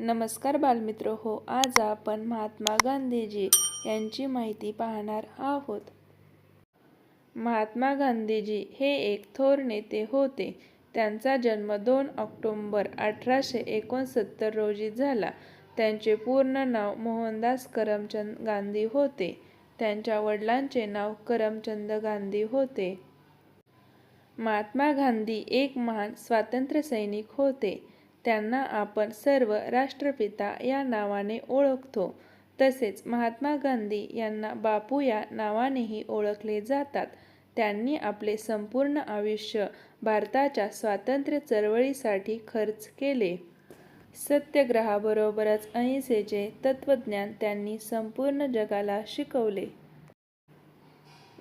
नमस्कार बालमित्र. हो आज आपण महात्मा गांधीजी यांची माहिती पाहणार आहोत. महात्मा गांधीजी हे एक थोर नेते होते. त्यांचा जन्म दोन ऑक्टोंबर अठराशे एकोणसत्तर रोजी झाला. त्यांचे पूर्ण नाव मोहनदास करमचंद गांधी होते. त्यांच्या वडिलांचे नाव करमचंद गांधी होते. महात्मा गांधी एक महान स्वातंत्र्यसैनिक होते. त्यांना आपण सर्व राष्ट्रपिता या नावाने ओळखतो. तसेच महात्मा गांधी यांना बापू या नावानेही ओळखले जातात. त्यांनी आपले संपूर्ण आयुष्य भारताच्या स्वातंत्र्य चळवळीसाठी खर्च केले. सत्याग्रहाबरोबरच अहिंसेचे तत्त्वज्ञान त्यांनी संपूर्ण जगाला शिकवले.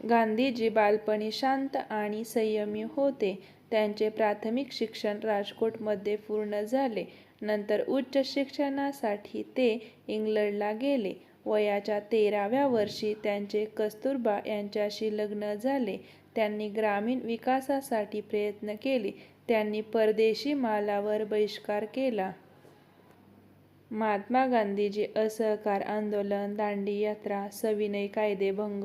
गांधीजी बालपणी शांत आणि संयमी होते. त्यांचे प्राथमिक शिक्षण राजकोटमध्ये पूर्ण झाले. नंतर उच्च शिक्षणासाठी ते इंग्लंडला गेले. वयाच्या तेराव्या वर्षी त्यांचे कस्तुरबा यांच्याशी लग्न झाले. त्यांनी ग्रामीण विकासासाठी प्रयत्न केले. त्यांनी परदेशी मालावर बहिष्कार केला. महात्मा गांधीजी असहकार आंदोलन दांडी यात्रा सविनय कायदेभंग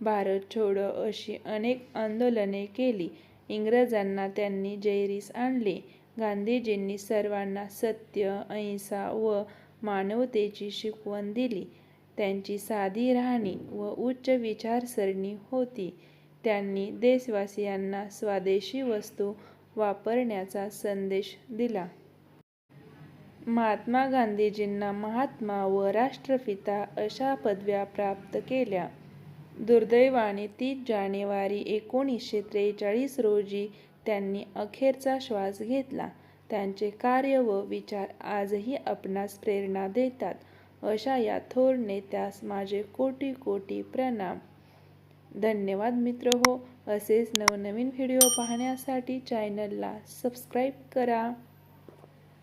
भारत छोडो अशी अनेक आंदोलने केली. इंग्रजांना त्यांनी जैरीस आणले. गांधीजींनी सर्वांना सत्य अहिंसा व मानवतेची शिकवण दिली. त्यांची साधी राहणी व उच्च विचारसरणी होती. त्यांनी देशवासियांना स्वदेशी वस्तू वापरण्याचा संदेश दिला. महात्मा गांधीजींना महात्मा व राष्ट्रपिता अशा पदव्या प्राप्त केल्या. दुर्दैवाने तीस जानेवारी एकोणीसशे त्रेचाळीस रोजी त्यांनी अखेरचा श्वास घेतला. त्यांचे कार्य व विचार आजही आपणास प्रेरणा देतात. अशा या थोर नेत्यास माझे कोटी कोटी प्रणाम. धन्यवाद मित्र हो. असेच नवनवीन व्हिडिओ पाहण्यासाठी चॅनलला सबस्क्राईब करा.